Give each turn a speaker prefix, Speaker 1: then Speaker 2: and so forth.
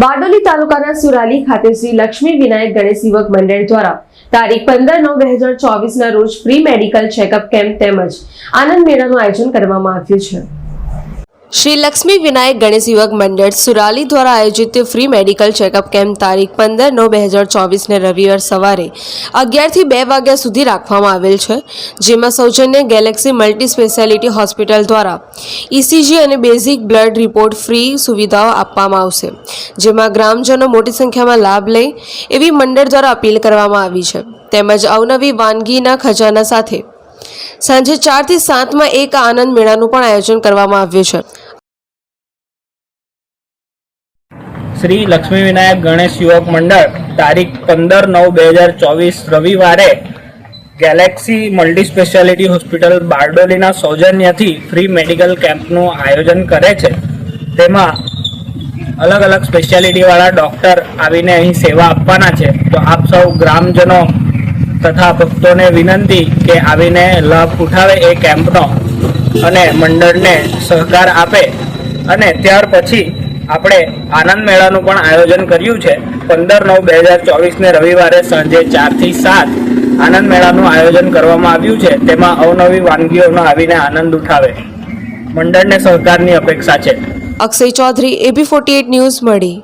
Speaker 1: બારડોલી તાલુકાના સુરાલી ખાતે શ્રી લક્ષ્મી વિનાયક ગણેશ યુવક મંડળ દ્વારા તારીખ પંદર નવ બે હજાર ચોવીસના રોજ ફ્રી મેડિકલ ચેકઅપ કેમ્પ તેમજ આનંદ મેળાનું આયોજન કરવામાં આવ્યું છે. શ્રી લક્ષ્મી વિનાયક ગણેશ યુવક મંડળ સુરાલી દ્વારા આયોજિત ફ્રી મેડિકલ ચેકઅપ કેમ્પ તારીખ પંદર નવ બે હજાર ચોવીસને રવિવાર સવારે અગિયારથી બે વાગ્યા સુધી રાખવામાં આવેલ છે, જેમાં સૌજન્ય ગેલેક્સી મલ્ટી સ્પેશિયાલિટી હોસ્પિટલ દ્વારા ઇસીજી અને બેઝિક બ્લડ રિપોર્ટ ફ્રી સુવિધાઓ આપવામાં આવશે, જેમાં ગ્રામજનો મોટી સંખ્યામાં લાભ લે એવી મંડળ દ્વારા અપીલ કરવામાં આવી છે. તેમજ અવનવી વાનગીના ખજાના સાથે સાંજે ચારથી સાતમાં એક આનંદ મેળાનું પણ આયોજન કરવામાં આવ્યું છે.
Speaker 2: શ્રી લક્ષ્મી વિનાયક ગણેશ યુવક મંડળ તારીખ પંદર નવ બે હજાર ચોવીસ રવિવારે ગેલેક્સી મલ્ટી સ્પેશિયાલિટી હોસ્પિટલ બારડોલીના સૌજન્યથી ફ્રી મેડિકલ કેમ્પનું આયોજન કરે છે. તેમાં અલગ અલગ સ્પેશિયાલિટીવાળા ડૉક્ટર આવીને અહીં સેવા આપવાના છે. તો આપ સૌ ગ્રામજનો તથા ભક્તોને વિનંતી કે આવીને લાભ ઉઠાવે એ કેમ્પનો અને મંડળને સહકાર આપે. અને ત્યાર પછી આપણે આનંદ મેળાનું પણ આયોજન કર્યું છે. પંદર નવ બે હજાર ચોવીસને રવિવારે સાંજે ચારથી સાત આનંદ મેળાનું આયોજન કરવામાં આવ્યું છે. તેમાં અવનવી વાનગીઓનો આવીને આનંદ ઉઠાવે. મંડળને સહકારની અપેક્ષા છે.
Speaker 1: Akshay Chaudhary AB forty news મળી.